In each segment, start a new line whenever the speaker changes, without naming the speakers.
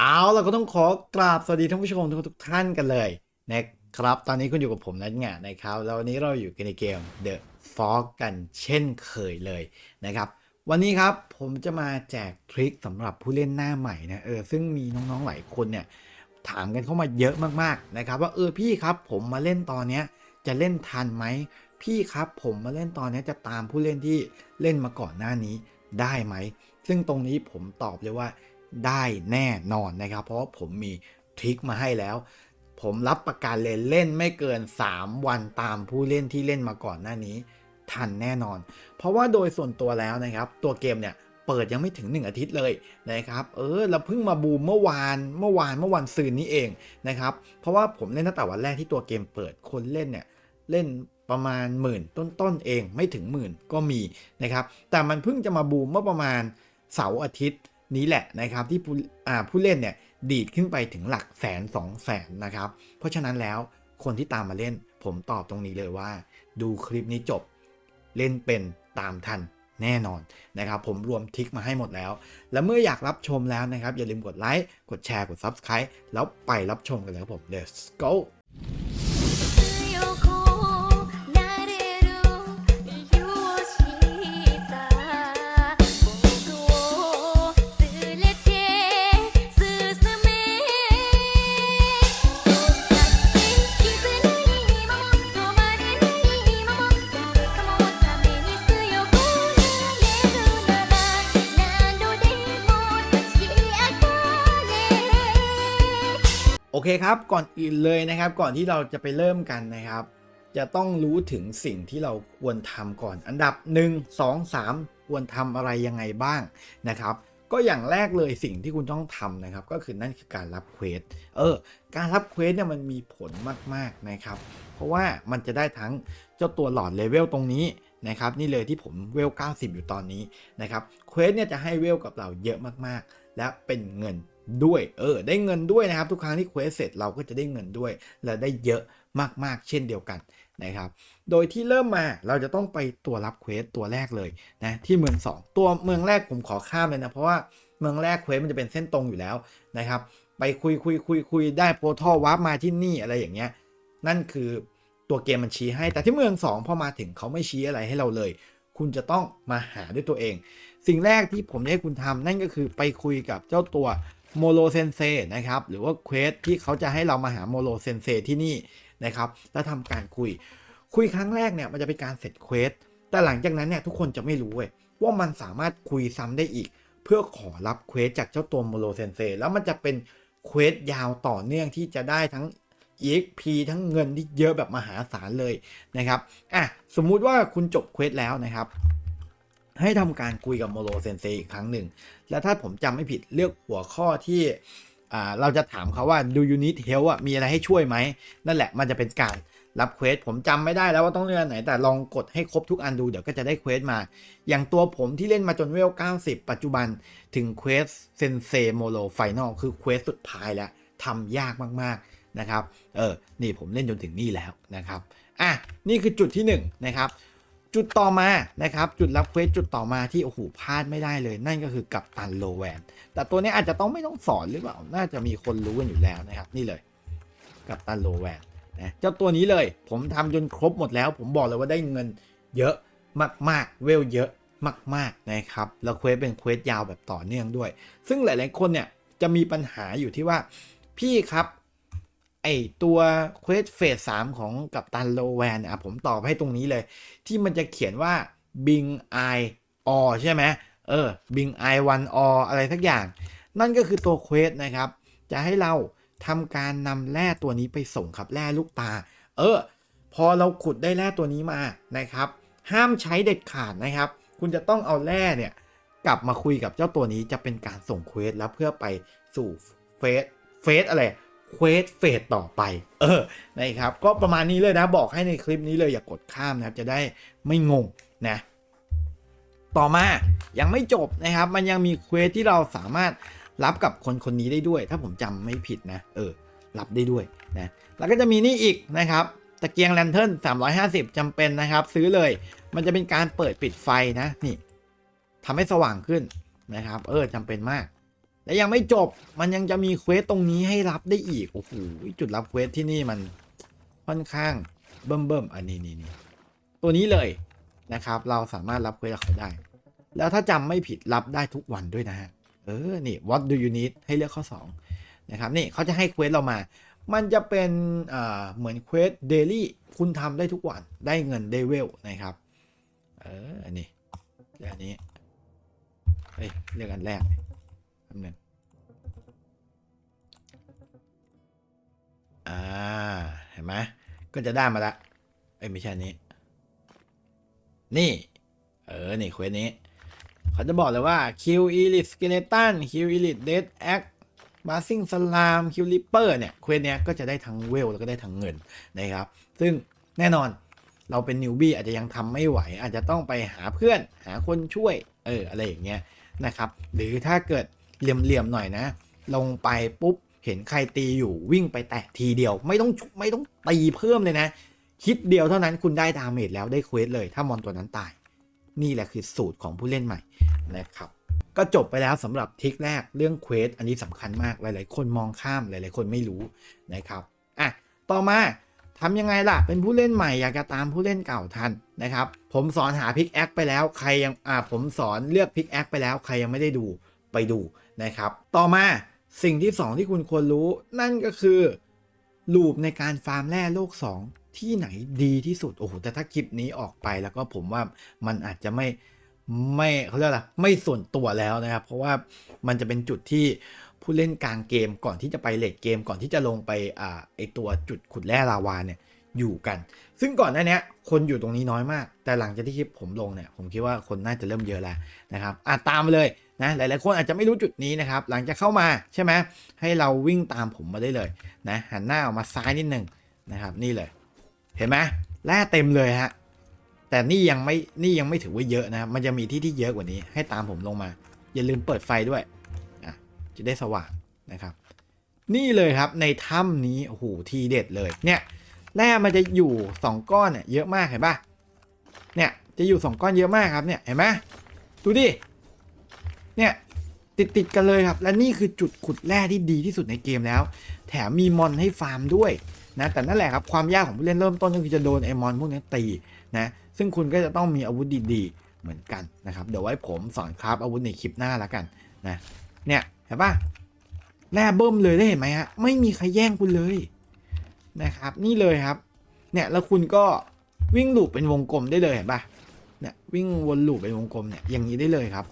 เอาเราก็ต้องขอกราบสวัสดีท่านผู้ชมทุกทุกท่านกันเลยนะครับ ตอนนี้คุณอยู่กับผมนัทงะนะครับ แล้ววันนี้เราอยู่กันในเกม The Fog กันเช่นเคยเลยนะครับ วันนี้ครับผมจะมาแจกทริคสำหรับผู้เล่นหน้าใหม่นะเออซึ่งมีน้องๆหลายคนเนี่ยถามกันเข้ามาเยอะมากๆนะครับ ว่าเออพี่ครับผมมาเล่นตอนเนี้ยจะเล่นทันไหมพี่ครับผมมาเล่นตอนนี้จะตามผู้เล่นที่เล่นมาก่อนหน้านี้ได้ไหม ซึ่งตรงนี้ผมตอบเลยว่า ได้แน่นอนนะครับ เพราะผมมีทริคมาให้แล้ว ผมรับประกันเลยเล่นไม่เกิน 3 วันตามผู้เล่นที่เล่นมาก่อนหน้านี้ ทันแน่นอน เพราะว่าโดยส่วนตัวแล้วนะครับ ตัวเกมเนี่ยเปิดยังไม่ถึง 1 อาทิตย์เลยนะครับ เออเราเพิ่งมาบูมเมื่อวานเมื่อวานเมื่อวันซืนนี้เองนะครับ เพราะว่าผมเล่นตั้งแต่วันแรกที่ตัวเกมเปิดคนเล่นเนี่ยเล่นประมาณหมื่นต้นๆเองไม่ถึงหมื่นก็มีนะครับ แต่มันเพิ่งจะมาบูมเมื่อประมาณเสาร์อาทิตย์ นี้แหละนะครับที่ผู้ผู้เล่นเนี่ยดีดขึ้นไปถึงหลักแสนสองแสนนะครับ เพราะฉะนั้นแล้วคนที่ตามมาเล่น ผมตอบตรงนี้เลยว่า ดูคลิปนี้จบเล่นเป็นตามทันแน่นอนนะครับผมรวมทิกมาให้หมดแล้ว แล้วเมื่ออยากรับชมแล้วนะครับ อย่าลืมกดไลค์ กดแชร์ กด Subscribe แล้วไปรับชมกันเลยครับผม let's go เคครับก่อนอื่นเลยนะครับ ก่อนที่เราจะไปเริ่มกันนะครับ จะต้องรู้ถึงสิ่งที่เราควรทำก่อน อันดับ 1 2 3 ควรทำอะไรยังไงบ้างนะครับ ก็อย่างแรกเลยสิ่งที่คุณต้องทำนะครับ ก็คือนั่นคือการรับเควสเออ การรับเควสเนี่ยมันมีผลมากๆนะครับ เพราะว่ามันจะได้ทั้งเจ้าตัวหลอดเลเวลตรงนี้นะครับ นี่เลยที่ผมเวล 90 อยู่ตอนนี้นะครับเควสเนี่ยจะให้เวลกับเราเยอะมากๆ และเป็นเงิน ด้วยเออได้เงินด้วยนะครับ ทุกครั้งที่เควสเสร็จเราก็จะได้เงินด้วย และได้เยอะมากๆ เช่นเดียวกันนะครับ โดยที่เริ่มมาเราจะต้องไปตัวรับเควสตัวแรกเลยนะที่เมือง 2 ตัวเมืองแรกผมขอข้ามเลยนะเพราะว่าเมืองแรกเควสมันจะเป็นเส้นตรงอยู่แล้วนะครับไปคุยคุยคุยคุยได้โปรทอวาร์ปมาที่นี่อะไรอย่างเงี้ยนั่นคือตัวเกมมันชี้ให้ แต่ที่เมือง 2 พอมาถึงเขาไม่ชี้อะไรให้เราเลย คุณจะต้องมาหาด้วยตัวเอง สิ่งแรกที่ผมให้คุณทำนั่นก็คือไปคุยกับเจ้าตัว โมโลเซนเซนะครับหรือว่าเควสที่เขาจะให้เรามาหาโมโลเซนเซที่นี่นะครับแล้วทำการคุย คุยครั้งแรกเนี่ยมันจะเป็นการเสร็จเควสแต่หลังจากนั้นเนี่ยทุกคนจะไม่รู้เว้ยว่ามันสามารถคุยซ้ำได้อีก เพื่อขอรับเควสจากเจ้าตัวโมโลเซนเซแล้วมันจะเป็นเควสยาวต่อเนื่องที่จะได้ทั้ง EXP ทั้งเงินที่เยอะแบบมหาศาลเลยนะครับอะสมมุติว่าคุณจบเควสแล้วนะครับ ให้ทำการคุยกับโมโลเซนเซอีกครั้งหนึ่ง แล้วถ้าผมจำไม่ผิดเลือกหัวข้อที่เราจะถามเขาว่า do you need help อะมีอะไรให้ช่วยไหม นั่นแหละมันจะเป็นการรับเควสผมจำไม่ได้แล้วว่าต้องเลือกอันไหน แต่ลองกดให้ครบทุกอันดูเดี๋ยวก็จะได้เควสมา อย่างตัวผมที่เล่นมาจนเวล 90 ปัจจุบันถึงเควสเซนเซโมโลไฟนอลคือเควสสุดท้ายแล้วทำยากมากๆนะครับ เออ นี่ผมเล่นจนถึงนี่แล้วนะครับ อะ นี่คือจุดที่หนึ่งนะครับ จุดต่อมานะครับ จุดรับเควสจุดต่อมาที่โอ้โหพลาดไม่ได้เลย นั่นก็คือกัปตันโลแวนแต่ตัวนี้อาจจะต้องไม่ต้องสอนหรือเปล่า น่าจะมีคนรู้กันอยู่แล้วนะครับ นี่เลย กัปตันโลแวนนะเจ้าตัวนี้เลย ผมทำจนครบหมดแล้ว ผมบอกเลยว่าได้เงินเยอะมากๆ เวลเยอะมาก ๆนะครับ แล้วเควสเป็นเควสยาวแบบต่อเนื่องด้วย ซึ่งหลาย ๆ คนเนี่ยจะมีปัญหาอยู่ที่ว่าพี่ครับ ไอตัวเควสเฟสสามของกัปตันโลแวนอะผมตอบให้ตรงนี้เลย ที่มันจะเขียนว่า Bing I O ใช่ไหมเออ Bing I 1 O อะไรสักอย่าง นั่นก็คือตัวเควสนะครับ จะให้เราทำการนำแร่ตัวนี้ไปส่งครับแร่ลูกตา เออ พอเราขุดได้แร่ตัวนี้มานะครับ ห้ามใช้เด็ดขาดนะครับ คุณจะต้องเอาแร่เนี่ยกลับมาคุยกับเจ้าตัวนี้จะเป็นการส่งเควสแล้วเพื่อไปสู่เฟสเฟสอะไร เควสเฟสต่อไป เออนะครับ ก็ประมาณนี้เลยนะ บอกให้ในคลิปนี้เลยอย่ากดข้ามนะครับ จะได้ไม่งงนะ ต่อมายังไม่จบนะครับ มันยังมีเควสที่เราสามารถรับกับคนคนนี้ได้ด้วย ถ้าผมจำไม่ผิดนะ เออ รับได้ด้วยนะ แล้วก็จะมีนี่อีกนะครับตะเกียงแลนเทิร์น350จำเป็นนะครับ ซื้อเลย มันจะเป็นการเปิดปิดไฟนะ นี่ทำให้สว่างขึ้นนะครับ เออจำเป็นมาก และยังไม่จบมันยังจะมีเควสตรงนี้ให้รับได้อีก โอ้โหจุดรับเควสที่นี่มันค่อนข้างเบิ่มเบิ่มอันนี้นี่นี่ตัวนี้เลยนะครับ เราสามารถรับเควสเขาได้ แล้วถ้าจำไม่ผิดรับได้ทุกวันด้วยนะฮะเออนี่ what do you need ให้เลือกข้อ 2 นะครับ นี่เขาจะให้เควสเรามา มันจะเป็นอ่าเหมือนเควสเดลี่คุณทำได้ทุกวันได้เงินได้เวลนะครับ เอออันนี้เรื่องอันนี้เฮ้ยเรื่องอันแรก คำหนึ่งอ่า เห็นไหมก็จะได้มาละ เอ้ยไม่ใช่นี้ นี่ เออ นี่เควสนี้ เขาจะบอกเลยว่า Kill Elite Skeleton Kill Elite Dead Act b a s i n g Slam Kill Reaper เนี่ยเควสเนี้ยก็จะได้ทั้งเวลแล้วก็ได้ทั้งเงินนะครับ ซึ่งแน่นอนเราเป็นนิวบี้อาจจะยังทำไม่ไหว อาจจะต้องไปหาเพื่อนหาคนช่วย เออ อะไรอย่างเงี้ยนะครับ หรือถ้าเกิด เหลี่ยมๆหน่อยนะ ลงไปปุ๊บเห็นใครตีอยู่วิ่งไปแตะทีเดียว ไม่ต้องไม่ต้องตีเพิ่มเลยนะคิดเดียวเท่านั้นคุณได้ดาเมจแล้วได้เควสเลย ถ้ามอนตัวนั้นตาย นี่แหละคือสูตรของผู้เล่นใหม่นะครับก็จบไปแล้วสำหรับทริคแรกเรื่องเควสอันนี้สำคัญมากหลาย ๆ คนมองข้ามหลาย ๆ คนไม่รู้นะครับอะต่อมาทำยังไงล่ะ เป็นผู้เล่นใหม่อยากจะตามผู้เล่นเก่าทันนะครับ ผมสอนหาพิกแอคไปแล้วใครยังอ่าผมสอนเลือกพิกแอคไปแล้วใครยังไม่ได้ดู ไปดูนะครับ ต่อมาสิ่งที่ 2 ที่คุณควรรู้นั่นก็คือลูปในการฟาร์มแร่โลก 2 ที่ไหนดีที่สุด โอ้โห แต่ถ้าคลิปนี้ออกไปแล้วก็ผมว่ามันอาจจะไม่ไม่เขาเรียกอะไรไม่ส่วนตัวแล้วนะครับ เพราะว่ามันจะเป็นจุดที่ผู้เล่นกลางเกมก่อนที่จะไปเลดเกมก่อนที่จะลงไปอ่าไอตัวจุดขุดแร่ลาวาเนี่ยอยู่กัน ซึ่งก่อนหน้าเนี้ยคนอยู่ตรงนี้น้อยมาก แต่หลังจากที่คลิปผมลงเนี่ยผมคิดว่าคนน่าจะเริ่มเยอะแล้วนะครับอะตามมาเลย นะหลายๆคนอาจจะไม่รู้จุดนี้นะครับ หลังจากเข้ามาใช่ไหมให้เราวิ่งตามผมมาได้เลยนะหันหน้าออกมาซ้ายนิดหนึ่งนะครับ นี่เลย เห็นไหมแร่เต็มเลยฮะแต่นี่ยังไม่นี่ยังไม่ถือว่าเยอะนะมันจะมีที่ที่เยอะกว่านี้ ให้ตามผมลงมา อย่าลืมเปิดไฟด้วยอะจะได้สว่างนะครับ นี่เลยครับในถ้ำนี้โอ้โหทีเด็ดเลยเนี่ยแร่มันจะอยู่ 2 ก้อนเนี่ยเยอะมากเห็นปะเนี่ยจะอยู่ 2 ก้อนเยอะมากครับเนี่ยเห็นไหมดูดิ เนี่ยติดติดกันเลยครับ และนี่คือจุดขุดแร่ที่ดีที่สุดในเกมแล้ว แถมมีมอนให้ฟาร์มด้วยนะแต่นั่นแหละครับความยากของผู้เล่นเริ่มต้นก็คือจะโดนไอมอนพวกนี้ตีนะซึ่งคุณก็จะต้องมีอาวุธดีๆ เหมือนกันนะครับเดี๋ยวไว้ผมสอนคราฟอาวุธในคลิปหน้าแล้วกันนะเนี่ยเห็นปะแร่เบิ่มเลยได้เห็นไหมฮะไม่มีใครแย่งคุณเลยนะครับ นี่เลยครับเนี่ยแล้วคุณก็วิ่งลูปเป็นวงกลมได้เลยเห็นปะเนี่ยวิ่งวนลูปเป็นวงกลมเนี่ยอย่างนี้ได้เลยครับ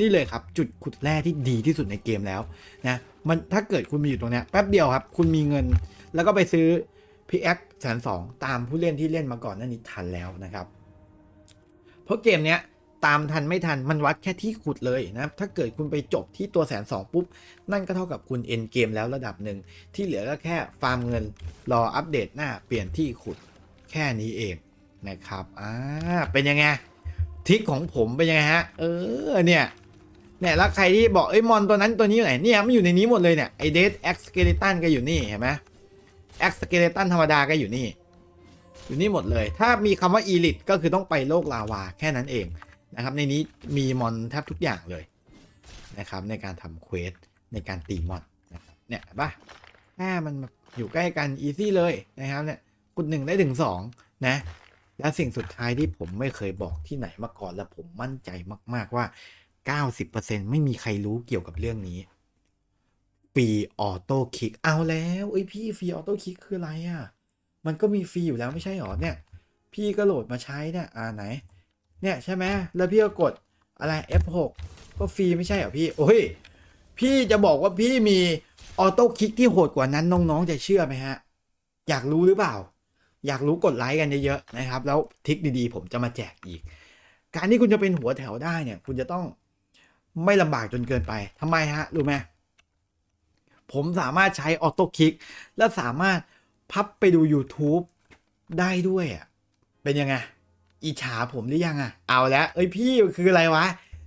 นี่เลยครับ จุดขุดแร่ที่ดีที่สุดในเกมแล้วนะมันถ้าเกิดคุณมีอยู่ตรงนี้แป๊บเดียวครับ คุณมีเงิน แล้วก็ไปซื้อพิกแอคแสนสองตามผู้เล่นที่เล่นมาก่อนนั่นนี้ทันแล้วนะครับ เพราะเกมเนี้ยตามทันไม่ทันมันวัดแค่ที่ขุดเลยนะถ้าเกิดคุณไปจบที่ตัวแสนสองปุ๊บ นั่นก็เท่ากับคุณเอ็นเกมแล้วระดับหนึ่ง ที่เหลือก็แค่ฟาร์มเงินรออัปเดตหน้าเปลี่ยนที่ขุดแค่นี้เองนะครับอ่าเป็นยังไงทริคของผมเป็นยังไงฮะ เออเนี่ย เนี่ยแล้วใครที่บอกเอ้ยมอนตัวนั้นตัวนี้อยู่ไหนเนี่ยมันอยู่ในนี้หมดเลยเนี่ยไอเดสเอ็กซ์เกเลตันก็อยู่นี่เห็นไหมแอ็กสเกเลตันธรรมดาก็อยู่นี่ อยู่นี่หมดเลย ถ้ามีคำว่าอีลิทก็คือต้องไปโลกลาวาแค่นั้นเองนะครับในนี้มีมอนแทบทุกอย่างเลยนะครับในการทำเควสในการตีมอนนะครับเนี่ยป่ะแค่มันอยู่ใกล้กันอีซี่เลยนะครับเนี่ยกดหนึ่งได้ถึงสองนะและสิ่งสุดท้ายที่ผมไม่เคยบอกที่ไหนมาก่อนและผมมั่นใจมาก ๆว่า 90%ไม่มีใครรู้เกี่ยวกับเรื่องนี้ฟรีออโต้คลิกเอาแล้วเอ้ยพี่ฟรีออโต้คลิกคืออะไรอะ มันก็มีฟรีอยู่แล้วไม่ใช่หรอเนี่ย พี่ก็โหลดมาใช้เนี่ยอ่าไหน เนี่ยใช่ไหมแล้วพี่ก็กดอะไร F6 ก็ฟรีไม่ใช่หรอพี่โอ้ยพี่จะบอกว่าพี่มีออโต้คลิกที่โหดกว่านั้นน้องๆจะเชื่อไหมฮะ อยากรู้หรือเปล่า อยากรู้กดไลค์กันเยอะๆนะครับ แล้วทริคดีๆ ผมจะมาแจกอีก การที่คุณจะเป็นหัวแถวได้เนี่ย คุณจะต้อง ไม่ลำบากจนเกินไปทำไมฮะ รู้ไหมผมสามารถใช้ออโต้คลิก และสามารถพับไปดู YouTube ได้ด้วยอะ เป็นยังไง อิจฉาผมหรือยังอะ เอาแล้วเอ้ยพี่คืออะไรวะ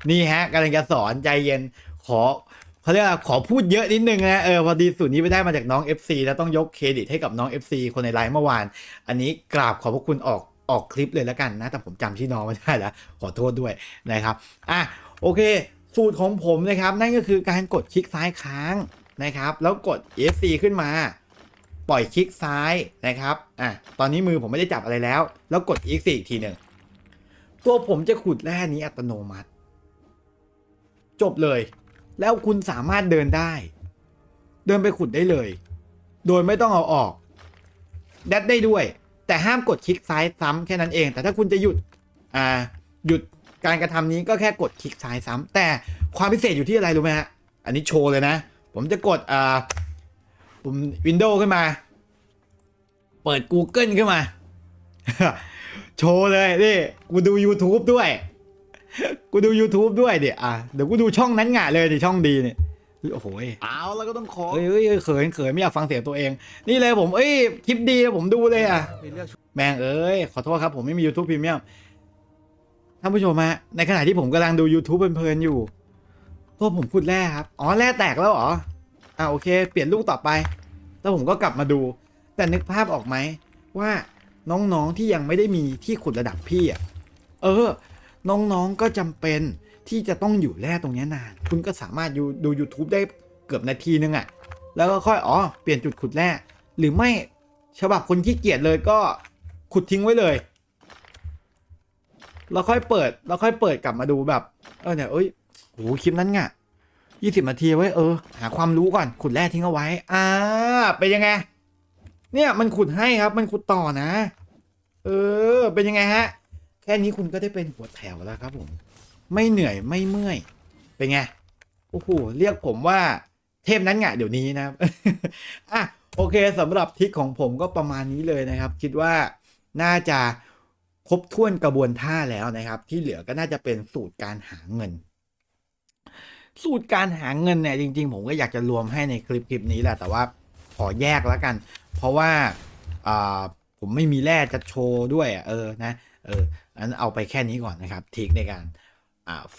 นี่ฮะกำลังจะสอนใจเย็นขอเขาเรียกว่าขอพูดเยอะนิดนึงนะเออพอดีสูตรนี้ไปได้มาจากน้อง FC แล้วต้องยกเครดิตให้กับน้อง FC คนในไลฟ์เมื่อวาน อันนี้กราบขอบพระคุณออกออกคลิปเลยแล้วกันนะ แต่ผมจำชื่อน้องไม่ได้แล้วขอโทษด้วยนะครับ อะโอเค สูตรของผมนะครับ นั่นก็คือการกดคลิกซ้ายค้างนะครับ แล้วกด F4 ขึ้นมา ปล่อยคลิกซ้ายนะครับอะตอนนี้มือผมไม่ได้จับอะไรแล้ว แล้วกด F4 อีกทีหนึ่งตัวผมจะขุดแร่นี้อัตโนมัติ จบเลย แล้วคุณสามารถเดินได้ เดินไปขุดได้เลย โดยไม่ต้องเอาออกแดดได้ด้วย แต่ห้ามกดคลิกซ้ายซ้ำแค่นั้นเอง แต่ถ้าคุณจะหยุดอ่าหยุด การกระทำนี้ก็แค่กดคลิกซ้ายซ้ำแต่ความพิเศษอยู่ที่อะไรรู้ไหมฮะ อันนี้โชว์เลยนะ ผมจะกดอ่าปุ่มวินโดว์ขึ้นมา เปิด Google ขึ้นมา โชว์เลยนี่กูดู YouTube ด้วย กูดู YouTube ด้วยเดี๋ยวอะเดี๋ยวกูดูช่องนั้นงะเลยดิช่องดีเนี่ยเฮ้ยโอ้โหย
เอาแล้วก็ต้องขอ
เฮ้ยเฮ้ยเฮ้ยเขินเขินไม่อยากฟังเสียงตัวเอง นี่เลยผมเอ้ยคลิปดีนะผมดูเลยอะ
ไปเลือกชุด
แม่งเอ้ยขอโทษครับผมไม่มี YouTube Premium ท่านผู้ชมฮะในขณะที่ผมกำลังดู YouTube เพลินๆอยู่ตัวผมขุดแร่ครับ อ๋อแร่แตกแล้วเหรอ อ่าโอเค เปลี่ยนลูกต่อไป แล้วผมก็กลับมาดู แต่นึกภาพออกไหม ว่าน้องๆที่ยังไม่ได้มีที่ขุดระดับพี่อะ เออ น้องๆก็จำเป็นที่จะต้องอยู่แร่ตรงนี้นาน คุณก็สามารถดูดู YouTube ได้เกือบนาทีนึงอะ แล้วก็ค่อยอ๋อเปลี่ยนจุดขุดแร่หรือไม่ฉบับคนขี้เกียจเลยก็ขุดทิ้งไว้เลย แล้วค่อยเปิดแล้วค่อยเปิดกลับมาดูแบบ เออเนี่ยเอ้ยโหคลิปนั้นไงยี่สิบนาทีไว้เออ หาความรู้ก่อนขุดแร่ทิ้งเอาไว้ อ่าเป็นยังไง เนี่ยมันขุดให้ครับ มันขุดต่อนะ เออ เป็นยังไงฮะ แค่นี้คุณก็ได้เป็นหัวแถวแล้วครับผม ไม่เหนื่อยไม่เมื่อย เป็นไงโอ้โหเรียกผมว่าเทพนั้นไงเดี๋ยวนี้นะครับอะโอเคสำหรับทริคของผมก็ประมาณนี้เลยนะครับ คิดว่าน่าจะ ครบถ้วนกระบวนท่าแล้วนะครับ ที่เหลือก็น่าจะเป็นสูตรการหาเงิน สูตรการหาเงินเนี่ยจริง ๆ ผมก็อยากจะรวมให้ในคลิปคลิปนี้แหละแต่ว่าขอแยกแล้วกัน เพราะว่าผมไม่มีแร่จะโชว์ด้วยเออนะเอออันเอาไปแค่นี้ก่อนนะครับทิคในการ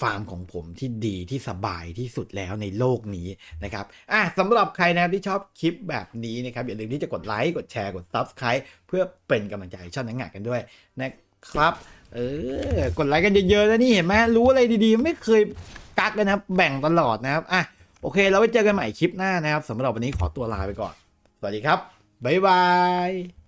ฟาร์มของผมที่ดีที่สบายที่สุดแล้วในโลกนี้นะครับอะสำหรับใครนะครับที่ชอบคลิปแบบนี้นะครับอย่าลืมที่จะกดไลค์กดแชร์กด Subscribe เพื่อเป็นกำลังใจช่องนังงานกันด้วยนะ ครับเออกดไลค์กันเยอะๆนะนี่เห็นไหมรู้อะไรดีๆ ไม่เคยกักเลยนะครับ แบ่งตลอดนะครับอะโอเคเราไว้เจอกันใหม่คลิปหน้านะครับสำหรับวันนี้ขอตัวลาไปก่อน สวัสดีครับ บ๊ายบาย